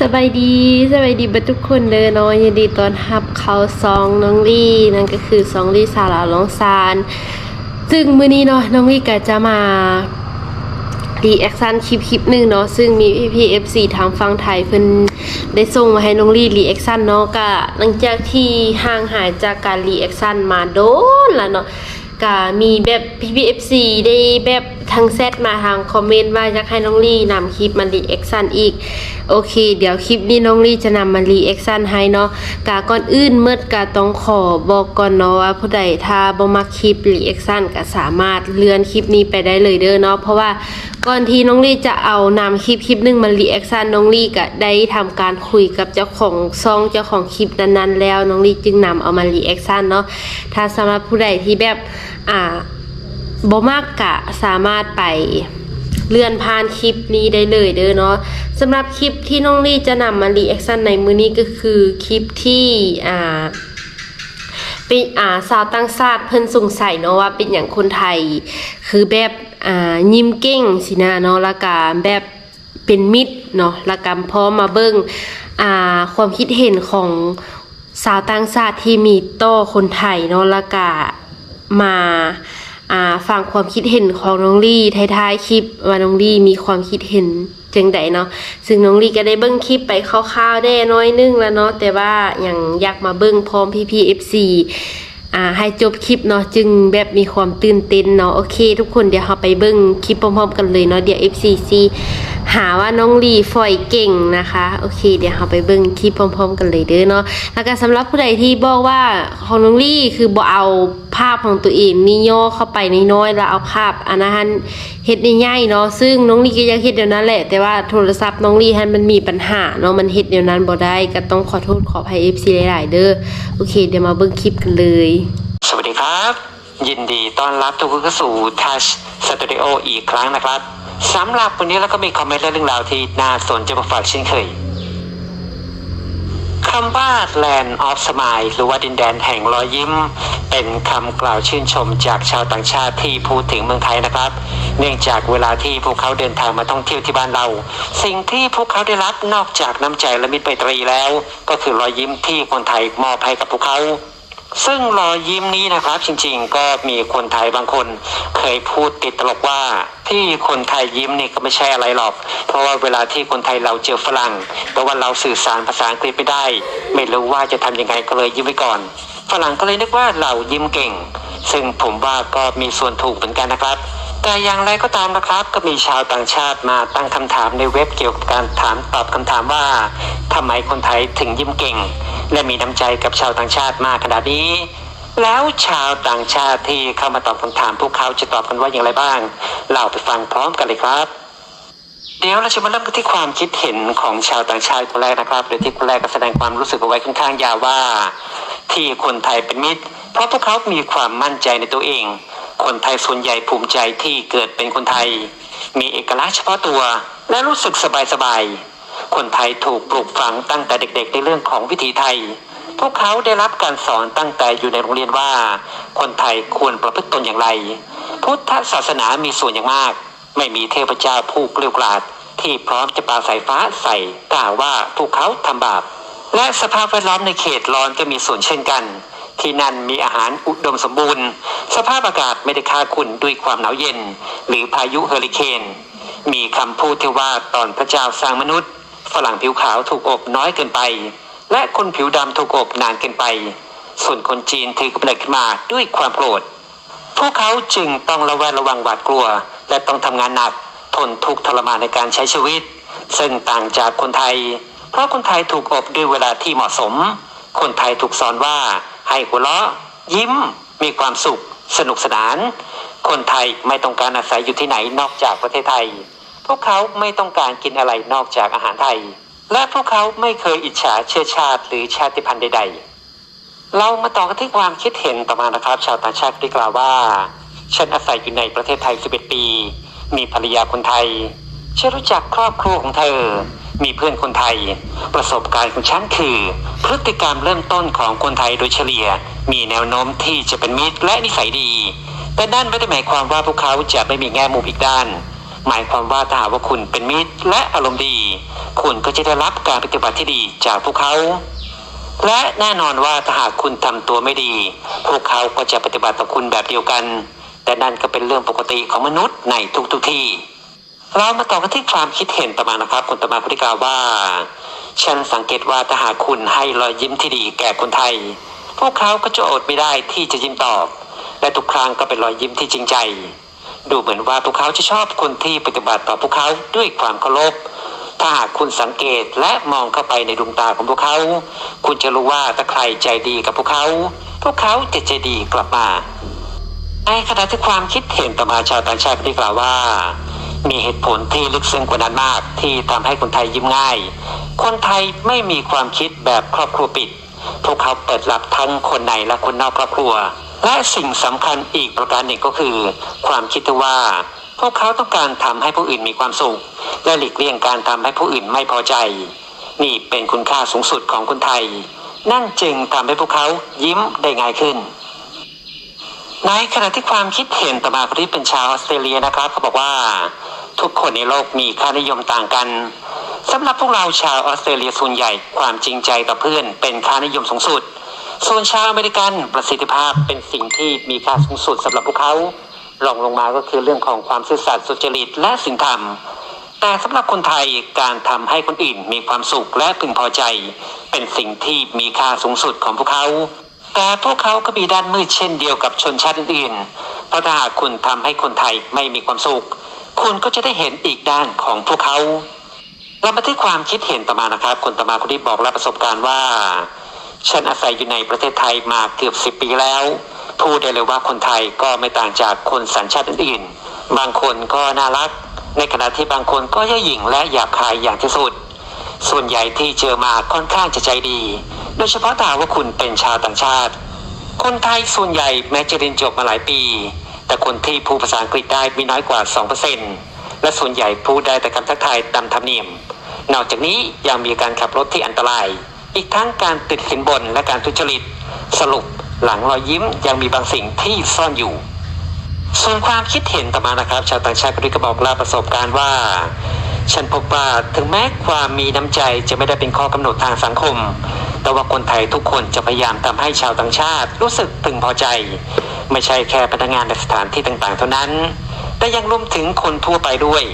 สบายดีสบายดีบัดทุกคนเด้อเนาะยินดีต้อนรับเขาซองน้องลี่นั่นก็คือซองลี่สาราลองซานซึ่งมื้อนี้เนาะน้องลี่ก็จะมารีแอคชั่นคลิปคลิปหนึ่งเนาะซึ่งมีพี่พีเอฟซีทางฝั่งไทยเพิ่นได้ส่งมาให้น้องลี่รีแอคชั่นเนาะก็หลังจากที่ห่างหายจากการรีแอคชั่นมาโดนแล้วเนาะก็มีแบบ PPFC ได้แบบ ทางแซดมาทางคอมเมนต์ว่าอยากให้น้องลี่นำคลิปมารีแอคชั่นอีก โอเค เดี๋ยวคลิปนี้น้องลี่จะนำมารีแอคชั่นให้เนาะกาก่อนอื่นเมื่อกาต้องขอบอกก่อนเนาะว่าผู้ใดถ้าบ่มักคลิปรีแอคชั่นก็สามารถเลื่อนคลิปนี้ไปได้เลยเด้อเนาะเพราะว่าก่อนที่น้องลี่จะเอานำคลิปคลิปหนึงมารีแอคชั่นน้องลี่ก็ได้ทำการคุยกับเจ้าของซองเจ้าของคลิปนั้นๆแล้วน้องลี่จึงนำเอามารีแอคชั่นเนาะถ้าสำหรับผู้ใดที่แบบอ่า บ่มากกะสามารถไปเลื่อนผ่านคลิปนี้ได้เลยเด้อเนาะสำหรับคลิปที่น้องลี่จะนำมารีแอคชั่นในมือนี้ก็คือคลิปที่อ่าเป็นอ่าสาวต่างชาติเพิ่นสงสัยเนาะว่าเป็นอย่างคนไทย คือแบบอ่ายิ้มเก่งสินะเนาะแล้วก็แบบเป็นมิตรเนาะแล้วก็พร้อมมาเบิ่งอ่าความคิดเห็นของสาวต่างชาติที่มีต่อคนไทยเนาะแล้วก็มาอ่า ฟังความคิดเห็นของน้องลี่ท้ายๆคลิปว่าน้องลี่มีความคิดเห็นจังใดเนาะซึ่งน้องลี่ก็ได้เบิ้งคลิปไปคร่าวๆได้น้อยนึงแล้วเนาะแต่ว่าอย่างอยากมาเบิ้งพร้อมพี่พีเอ่าให้จบคลิปเนาะจึงแบบมีความตื่นเต้นเนาะโอเค ทุกคนเดี๋ยวเราไปเบิ้งคลิปพร้อมๆกันเลยเนาะเดี๋ยวเอฟซีซี หาว่าน้องลีฝอยเก่งนะคะ โอเค เดี๋ยวเราไปเบิ้งคลิปพร้อม ๆ กันเลยเด้อเนาะแล้วก็สำหรับผู้ใดที่บอกว่าของน้องลี่คือบ่เอาภาพของตัวเองนี่ย่อเข้าไปน้อยๆแล้วเอาภาพอันนั้นเฮ็ดใหญ่ๆเนาะซึ่งน้องลี่ก็อยากเฮ็ดเดี๋ยวนั้นแหละแต่ว่าโทรศัพท์น้องลี่ให้มันมีปัญหาเนาะมันเฮ็ดเดี๋ยวนั้นบ่ได้ก็ต้องขอโทษขออภัย FC หลายๆเด้อโอเค เดี๋ยวมาเบิ่งคลิปกันเลย สวัสดีครับ ยินดีต้อนรับทุกคนเข้าสู่ Touch Studio อีกครั้งนะครับ สำหรับวันนี้เราก็มีคอมเมนต์และเรื่องราวที่น่าสนใจมาฝากเช่นเคยคำว่า Land of Smile หรือว่าดินแดนแห่งรอยยิ้ม เป็นคำกล่าวชื่นชมจากชาวต่างชาติที่พูดถึงเมืองไทยนะครับ เนื่องจากเวลาที่พวกเขาเดินทางมาท่องเที่ยวที่บ้านเรา สิ่งที่พวกเขาได้รับนอกจากน้ำใจและมิตรไมตรีแล้ว ก็คือรอยยิ้มที่คนไทยมอบให้กับพวกเขา ซึ่งรอยยิ้มนี้นะครับ จริงๆ ก็มีคนไทยบางคน เคยพูดติดตลกว่าที่คนไทยยิ้มนี่ก็ไม่ใช่อะไรหรอก เพราะว่าเวลาที่คนไทยเราเจอฝรั่งแต่ว่าเราสื่อสารภาษาอังกฤษไม่ได้ ไม่รู้ว่าจะทำยังไงก็เลยยิ้มไว้ก่อน ฝรั่งก็เลยนึกว่าเรายิ้มเก่ง ซึ่งผมว่าก็มีส่วนถูกเหมือนกันนะครับ แต่อย่างไรก็ตามนะครับ ก็มีชาวต่างชาติมาตั้งคำถามในเว็บเกี่ยวกับการถามตอบคำถามว่าทำไมคนไทยถึงยิ้มเก่ง และมีน้ำใจกับชาวต่างชาติมากขนาดนี้ แล้วชาวต่างชาติที่เข้ามาตอบคำถาม พวกเขาจะตอบกันว่าอย่างไรบ้าง เราไปฟังพร้อมกันเลยครับ เดี๋ยวเราจะมาเริ่มกันที่ความคิดเห็นของชาวต่างชาติคนแรกนะครับโดยที่คนแรกก็แสดงความรู้สึกเอาไว้ค่อนข้างยาวว่า ที่คนไทยเป็นมิตร เพราะพวกเขามีความมั่นใจในตัวเอง คนไทยส่วนใหญ่ภูมิใจที่เกิดเป็นคนไทย มีเอกลักษณ์เฉพาะตัว และรู้สึกสบายๆคนไทยถูกปลูกฝังตั้งแต่เด็กๆ ในเรื่องของวิถีไทย พวกเขาได้รับการสอนตั้งแต่อยู่ในโรงเรียนว่า คนไทยควรประพฤติตนอย่างไร พุทธศาสนามีส่วนอย่างมาก ไม่มีเทพเจ้าผู้เกลียวกราด ที่พร้อมจะปาสายฟ้าใส่กล่าวว่าพวกเขาทำบาป และสภาพแวดล้อมในเขตร้อนก็มีส่วนเช่นกัน ที่นั่นมีอาหารอุดมสมบูรณ์ สภาพอากาศไม่ได้คาขุ่นด้วยความหนาวเย็น หรือพายุเฮอริเคน มีคำพูดที่ว่าตอนพระเจ้าสร้างมนุษย์ ฝรั่งผิวขาวถูกอบน้อยเกินไป และคนผิวดำถูกอบนานเกินไป ส่วนคนจีนถือกำเนิดขึ้นมาด้วยความโกรธ พวกเขาจึงต้องระแวดระวังหวาดกลัว และต้องทำงานหนักทนทุกข์ทรมานในการใช้ชีวิต ซึ่งต่างจากคนไทย เพราะคนไทยถูกอบด้วยเวลาที่เหมาะสม คนไทยถูกสอนว่า ให้หัวเราะยิ้มมีความสุข สนุกสนาน คนไทยไม่ต้องการอาศัยอยู่ที่ไหนนอกจากประเทศไทย พวกเขาไม่ต้องการกินอะไรนอกจากอาหารไทย และพวกเขาไม่เคยอิจฉาเชื้อชาติหรือชาติพันธุ์ใด ๆ เรามาต่อกันที่ความคิดเห็นต่อมานะครับ ชาวต่างชาติได้กล่าวว่า ฉันอาศัยอยู่ในประเทศไทย 11 ปี มีภรรยาคนไทยฉันรู้จักครอบครัวของเธอ มีเพื่อนคนไทย ประสบการณ์ของฉันคือ พฤติกรรมเริ่มต้นของคนไทยโดยเฉลี่ย มีแนวโน้มที่จะเป็นมิตรและนิสัยดี แต่นั่นไม่ได้หมายความว่าพวกเขาจะไม่มีแง่มุมอีกด้าน หมายความว่าถ้าหากว่าคุณเป็นมิตรและอารมณ์ดี คุณก็จะได้รับการปฏิบัติที่ดีจากพวกเขาและแน่นอนว่าถ้าหากคุณทำตัวไม่ดี พวกเขาก็จะปฏิบัติต่อคุณแบบเดียวกัน แต่นั่นก็เป็นเรื่องปกติของมนุษย์ในทุกๆที่ เรามาต่อกันที่ความคิดเห็นต่อมานะครับ คุณตมาพุทธิกาว่า ฉันสังเกตว่าถ้าหากคุณให้รอยยิ้มที่ดีแก่คนไทย พวกเขาก็จะอดไม่ได้ที่จะยิ้มตอบ และทุกครั้งก็เป็นรอยยิ้มที่จริงใจ ดูเหมือนว่าพวกเขาจะชอบคนที่ปฏิบัติต่อพวกเขาด้วยความเคารพถ้าหากคุณสังเกตและมองเข้าไปในดวงตาของพวกเขา คุณจะรู้ว่าถ้าใครใจดีกับพวกเขา พวกเขาจะใจดีกลับมาในขณะที่ความคิดเห็นต่อมาชาวต่างชาติได้กล่าวว่า มีเหตุผลที่ลึกซึ้งกว่านั้นมาก ที่ทำให้คนไทยยิ้มง่าย คนไทยไม่มีความคิดแบบครอบครัวปิด พวกเขาเปิดรับทั้งคนในและคนนอกครอบครัว และสิ่งสำคัญอีกประการหนึ่งก็คือ ความคิดที่ว่า พวกเขาต้องการทำให้ผู้อื่นมีความสุข และหลีกเลี่ยงการทำให้ผู้อื่นไม่พอใจ นี่เป็นคุณค่าสูงสุดของคนไทย นั่นจึงทำให้พวกเขายิ้มได้ง่ายขึ้น ในขณะที่ความคิดเห็นต่อมาคนที่เป็นชาวออสเตรเลียนะครับ เขาบอกว่าทุกคนในโลกมีค่านิยมต่างกันสำหรับพวกเราชาวออสเตรเลียส่วนใหญ่ความจริงใจต่อเพื่อนเป็นค่านิยมสูงสุด ส่วนชาวอเมริกันประสิทธิภาพเป็นสิ่งที่มีค่าสูงสุดสำหรับพวกเขารองลงมาก็คือเรื่องของความซื่อสัตย์สุจริตและศีลธรรมแต่สำหรับคนไทยการทำให้คนอื่นมีความสุขและพึงพอใจ เป็นสิ่งที่มีค่าสูงสุดของพวกเขา แต่พวกเขาก็มีด้านมืดเช่นเดียวกับชนชาติอื่นๆเพราะถ้าหากคุณทำให้คนไทยไม่มีความสุข คุณก็จะได้เห็นอีกด้านของพวกเขา เรามาที่ความคิดเห็นต่อมานะครับ คนต่อมาคนที่บอกและประสบการณ์ว่า ฉันอาศัยอยู่ในประเทศไทยมาเกือบสิบปีแล้ว พูดได้เลยว่าคนไทยก็ไม่ต่างจากคนสัญชาติอื่นๆ บางคนก็น่ารัก ในขณะที่บางคนก็เย่อหยิ่งและหยาบคายอย่างที่สุด ส่วนใหญ่ที่เจอมาค่อนข้างจะใจดี โดยเฉพาะถ้าว่าคุณเป็นชาวต่างชาติ คนไทยส่วนใหญ่แม้จะเรียนจบมาหลายปี แต่คนที่พูดภาษาอังกฤษได้มีน้อยกว่า 2%และส่วนใหญ่พูดได้แต่คำทักทายตามธรรมเนียม นอกจากนี้ยังมีการขับรถที่อันตราย อีกทั้งการติดสินบนและการทุจริต สรุปหลังรอยยิ้มยังมีบางสิ่งที่ซ่อนอยู่ ส่วนความคิดเห็นต่อมานะครับ ชาวต่างชาติก็บอกเล่าประสบการณ์ว่า ฉันพบว่าถึงแม้ความมีน้ำใจจะไม่ได้เป็นข้อกำหนดทางสังคม แต่ว่าคนไทยทุกคนจะพยายามทำให้ชาวต่างชาติ รู้สึกพึงพอใจ ไม่ใช่แค่พนักงานในสถานที่ต่างๆ เท่านั้น แต่ยังรวมถึงคนทั่วไปด้วย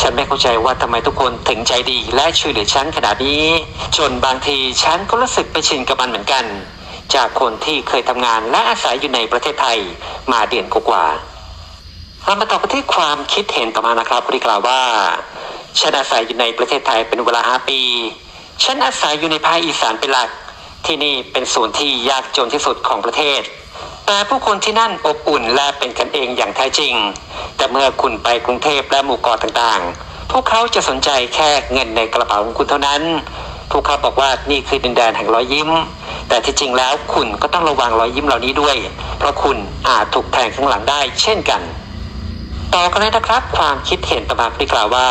ฉันไม่เข้าใจว่าทำไมทุกคนถึงใจดีและช่วยเหลือฉันขนาดนี้ จนบางทีฉันก็รู้สึกไปชินกับมันเหมือนกัน จากคนที่เคยทำงานและอาศัยอยู่ในประเทศไทยมาเดือนกว่าเรามาต่อกันที่ความคิดเห็นต่อมานะครับที่กล่าวว่าฉันอาศัยอยู่ในประเทศไทยเป็นเวลาห้าปี ฉันอาศัยอยู่ในภาคอีสานเป็นหลัก ที่นี่เป็นส่วนที่ยากจนที่สุดของประเทศ แต่ผู้คนที่นั่นอบอุ่นและเป็นกันเองอย่างแท้จริง แต่เมื่อคุณไปกรุงเทพและหมู่เกาะต่างๆ พวกเขาจะสนใจแค่เงินในกระเป๋าของคุณเท่านั้น พวกเขาบอกว่านี่คือดินแดนแห่งรอยยิ้ม แต่ที่จริงแล้วคุณก็ต้องระวังรอยยิ้มเหล่านี้ด้วย เพราะคุณอาจถูกแทงข้างหลังได้เช่นกัน ต่อกันเลยนะครับความคิดเห็นต่อมาที่กล่าวว่า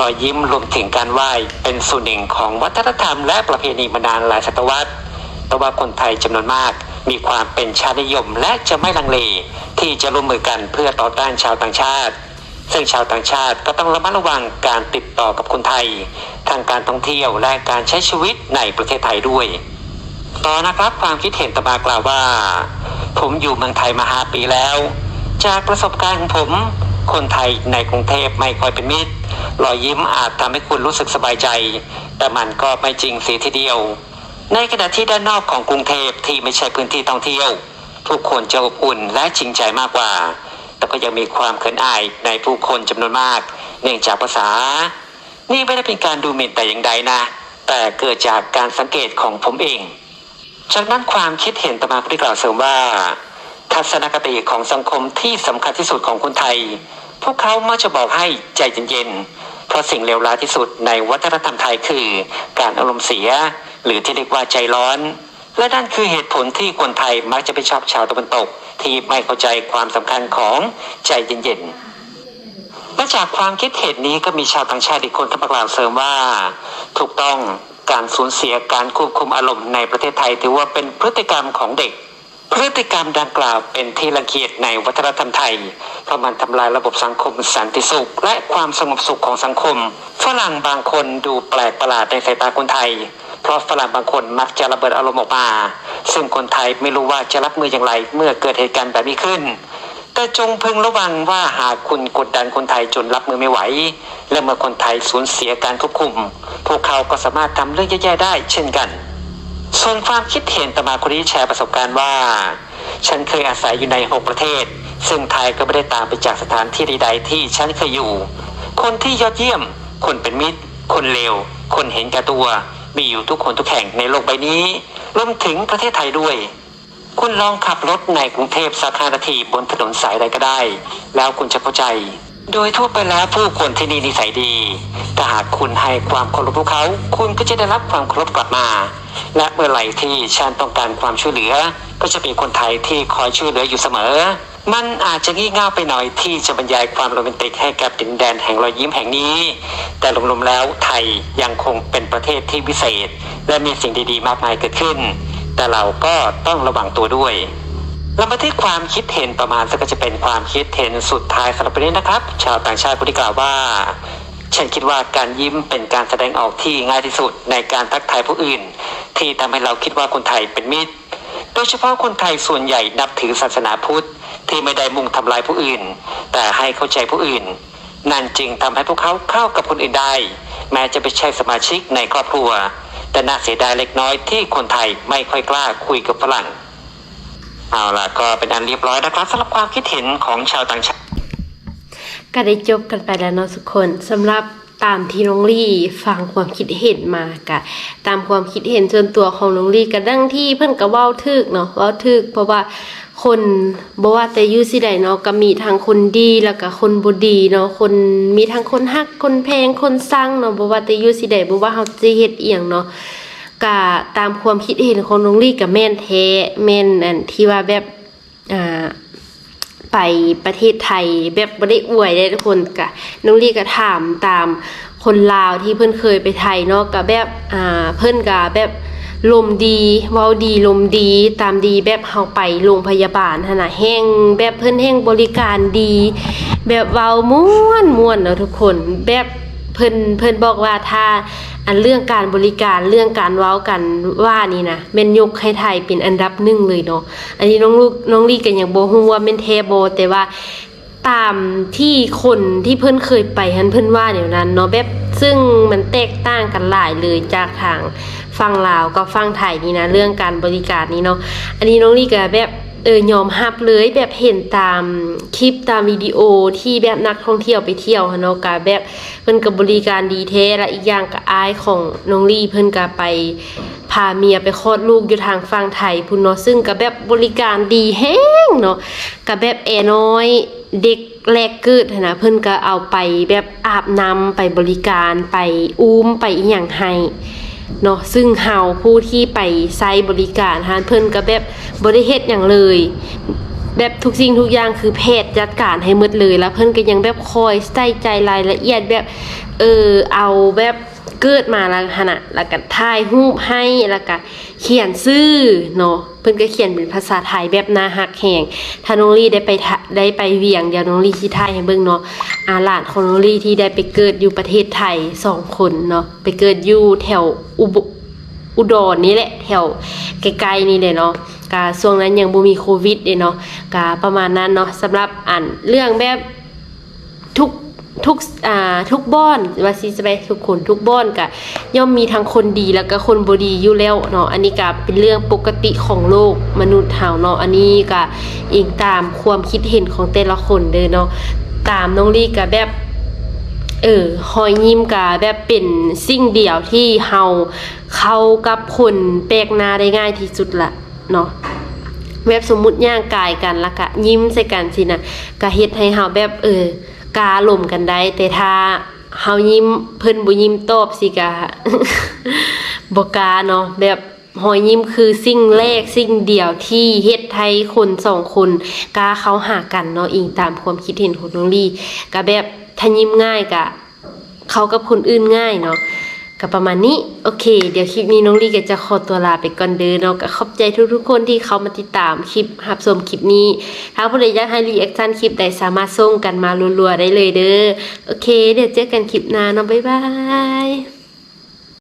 รอยยิ้มรวมถึงการไหว้เป็นส่วนหนึ่งของวัฒนธรรมและประเพณีมานานหลายศตวรรษแต่ว่าคนไทยจำนวนมากมีความเป็นชาตินิยมและจะไม่ลังเลที่จะร่วมมือกันเพื่อต่อต้านชาวต่างชาติ ซึ่งชาวต่างชาติก็ต้องระมัดระวังการติดต่อกับคนไทย ทางการท่องเที่ยวและการใช้ชีวิตในประเทศไทยด้วย ต่อนะครับความคิดเห็นต่อมากล่าวว่า ผมอยู่เมืองไทยมาห้าปีแล้ว จากประสบการณ์ของผม คนไทยในกรุงเทพไม่ค่อยเป็นมิตร รอยยิ้มอาจทำให้คุณรู้สึกสบายใจ แต่มันก็ไม่จริงเสียทีเดียว ในขณะที่ด้านนอกของกรุงเทพที่ไม่ใช่พื้นที่ท่องเที่ยวผู้คนจะอบอุ่นและจริงใจมากกว่า แต่ก็ยังมีความเขินอายในผู้คนจำนวนมาก เนื่องจากภาษา นี่ไม่ได้เป็นการดูหมิ่นแต่อย่างใดนะ แต่เกิดจากการสังเกตของผมเอง จากนั้นความคิดเห็นต่อมาได้กล่าวเสริมว่า ทัศนคติของสังคมที่สำคัญที่สุดของคนไทย พวกเขามักจะบอกให้ใจเย็นๆ เพราะสิ่งเลวร้ายที่สุดในวัฒนธรรมไทยคือ การอารมณ์เสีย หรือที่เรียกว่าใจร้อน และนั่นคือเหตุผลที่คนไทยมักจะไปชอบชาวตะวันตก ที่ไม่เข้าใจความสำคัญของใจเย็นๆและจากความคิดเห็นนี้ก็มีชาวต่างชาติอีกคนที่มากล่าวเสริมว่า ถูกต้องการสูญเสียการควบคุมอารมณ์ในประเทศไทยถือว่าเป็นพฤติกรรมของเด็ก พฤติกรรมดังกล่าวเป็นที่รังเกียจในวัฒนธรรมไทย เพราะมันทำลายระบบสังคมสันติสุข และความสงบสุขของสังคม ฝรั่งบางคนดูแปลกประหลาดในสายตาคนไทย เพราะฝรั่งบางคนมักจะระเบิดอารมณ์ออกมา ซึ่งคนไทยไม่รู้ว่าจะรับมืออย่างไรเมื่อเกิดเหตุการณ์แบบนี้ขึ้น แต่จงพึงระวังว่าหากคุณกดดันคนไทยจนรับมือไม่ไหว และเมื่อคนไทยสูญเสียการควบคุม พวกเขาก็สามารถทำเรื่องแย่ๆได้ เช่นกัน ส่วนความคิดเห็นตมาคนนี้แชร์ประสบการณ์ว่า ฉันเคยอาศัยอยู่ในหกประเทศ ซึ่งไทยก็ไม่ได้ตางไปจากสถานที่ใดๆที่ฉันเคยอยู่ คนที่ยอดเยี่ยม คนเป็นมิตร คนเลว คนเห็นแก่ตัว มีอยู่ทุกคนทุกแห่งในโลกใบนี้รวมถึงประเทศไทยด้วย คุณลองขับรถในกรุงเทพสักห้านาทีบนถนนสายใดก็ได้ แล้วคุณจะเข้าใจ โดยทั่วไปแล้วผู้คนที่นี่นิสัยดีถ้าหากคุณให้ความเคารพพวกเขา คุณก็จะได้รับความเคารพกลับมา และเมื่อไหร่ที่ฉันต้องการความช่วยเหลือ ก็จะมีคนไทยที่คอยช่วยเหลืออยู่เสมอ มันอาจจะงี่เง่าไปหน่อยที่จะบรรยายความโรแมนติกให้กับดินแดนแห่งรอยยิ้มแห่งนี้ แต่รวมๆแล้วไทยยังคงเป็นประเทศที่วิเศษ และมีสิ่งดีๆ มากมายเกิดขึ้น แต่เราก็ต้องระวังตัวด้วย เรามาที่ความคิดเห็นประมาณก็จะเป็นความคิดเห็นสุดท้ายสำหรับวันนี้นะครับ ชาวต่างชาติผู้ที่กล่าวว่า ฉันคิดว่าการยิ้มเป็นการแสดงออกที่ง่ายที่สุดในการทักทายผู้อื่น ที่ทำให้เราคิดว่าคนไทยเป็นมิตร โดยเฉพาะคนไทยส่วนใหญ่นับถือศาสนาพุทธที่ไม่ได้มุ่งทำลายผู้อื่น แต่ให้เข้าใจผู้อื่น นั่นจึงทำให้พวกเขาเข้ากับคนอื่นได้ แม้จะไม่ใช่สมาชิกในครอบครัว แต่น่าเสียดายเล็กน้อยที่คนไทยไม่ค่อยกล้าคุยกับฝรั่ง เอาล่ะก็เป็นอันเรียบร้อยนะครับสำหรับความคิดเห็นของชาวต่างชาติก็ได้จบกันไปแล้วเนาะทุกคนสำหรับตามที่น้องลี่ฟังความคิดเห็นมากะตามความคิดเห็นส่วนตัวของน้องลี่ก็ดั้งที่เพิ่อนก็เว้าถึกเนาะว้าถึก เพราะว่าคนบ่ว่าแต่ยู่สิใดเนาะก็มีทั้งคนดีแล้วก็คนบดีเนาะคนมีทั้งคนฮักคนแพงคนซังเนาะบ่ว่าแต่ยู่สิใดบ่ว่าเฮาสิเฮ็ดเอียงเนาะ ก็ตามความคิดเห็นของน้องลี่กับแม่นแท้แม่นอันที่ว่าแบบอ่าไปประเทศไทยแบบบ่ได้อวยได้ทุกคนกะน้องลี่ก็ถามตามคนลาวที่เพิ่อนเคยไปไทยเนาะก็แบบอ่าเพิ่อนก็แบบลมดีเว้าดีลมดีตามดีแบบเฮาไปโรงพยาบาลหั่นน่ะแห้งแบบเพิ่นแห้งบริการดี แบบเว้าม่วนม่วนเนาะทุกคนแบบเพิ่นเพิ่นบอกว่าถ้า อันเรื่องการบริการเรื่องการเว้ากันว่านี่นะแม่นยกให้ไทยเป็นอันดับหนึ่งเลยเนาะอันนี้น้องลูกน้องลี่กันอย่างโบ่ฮู้ว่าแม่นแท้บ่แต่ว่าตามที่คนที่เพิ่อนเคยไปหันเพิ่อนว่าเดี๋ยวนั้นเนาะแบบซึ่งมันแตกต่างกันหลายเลยจากทางฝั่งลาวกับฝั่งไทยนี่นะเรื่องการบริการนี้เนาะอันนี้น้องลี่ก็แบบ เออยอมรับเลยแบบเห็นตามคลิปตามวิดีโอที่แบบนักท่องเที่ยวไปเที่ยวหั้นเนาะก็แบบเพิ่นก็บริการดีแท้และอีกอย่างก็อายของน้องลี่เพิ่นก็ไปพาเมียไปคลอดลูกอยู่ทางฝั่งไทยพุ่นเนาะซึ่งก็แบบบริการดีแฮงเนาะก็แบบแอน้อยเด็กแรกเกิดนนะเพิ่นก็เอาไปแบบอาบน้ำไปบริการไปอุ้มไปอีหยังให้ เนาะซึ่งเฮาผู้ที่ไปไซบริการฮานเพิ่นก็แบบบริเฮ็ดอย่างเลย แบบทุกสิ่งทุกอย่างคือแพทย์จัดการให้หมดเลย แล้วเพิ่นก็ยังแบบคอยใส่ใจรายละเอียดแบบเออเอาแบบ เกิดมาแล้วหั่นะแล้วก็ถ่ายรูปให้แล้วก็เขียนชื่อเนาะเพิ่นก็เขียนเป็นภาษาไทยแบบน่าฮักแฮงถ้าน้องลี่ได้ไปได้ไปเวียงเดี๋ยวน้องลี่สิถ่ายให้เบิ่งเนาะอาหลานของน้องลี่ที่ได้ไปเกิดอยู่ประเทศไทยสองคนเนาะไปเกิดอยู่แถวอุบอุดรนี่แหละแถวใกลๆนี่เลยเนาะกาช่วงนั้นยังบ่มีโควิดเด้เนาะกาประมาณนั้นเนาะสำหรับอ่านเรื่องแบบทุก ทุกอ่าทุกบ้อนว่าสิจะไปทุกคนทุกบ้อนก็ย่อมมีทั้งคนดีแล้วก็คนบดีอยู่แล้วเนาะอันนี้ก็เป็นเรื่องปกติของโลกมนุษย์เฮาเนาะอันนี้ก็อิงตามความคิดเห็นของแต่ละคนเด้อเนาะตามน้องลี่ก็แบบเออหอยยิ้มกาแบบเป็นสิ่งเดียวที่เฮาเข้ากับคนแปลกหน้าได้ง่ายที่สุดละเนาะแบบสมมุติย่างกายกันละกะยิ้มใส่กันสินะกะเฮ็ดให้เฮาแบบเออ กาลมกันได้ แต่ถ้าเฮายิ้มเพิ่นบ่ยิ้มตอบสิกะบ่กาเนาะแบบหอยยิ้มคือสิ่งแรกสิ่งเดียวที่เฮ็ดไทยคนสองคนกล้าเขาหากันเนาะอิงตามความคิดเห็นของน้องลี่ก็แบบถ้ายิ้มง่ายกะเขากับคนอื่นง่ายเนาะ ก็ประมาณนี้โอเค เดี๋ยวคลิปนี้น้องลี่ก็จะขอตัวลาไปก่อนเด้อเนาะก็ขอบใจทุกๆคนที่เขามาติดตามคลิปหับชมคลิปนี้ ถ้าผู้ใดอยากให้รีแอคชั่นคลิปใดสามารถส่งกันมารัวๆได้เลยเด้อโอเค เดี๋ยวเจอกันคลิปหน้าเนาะบ๊ายบาย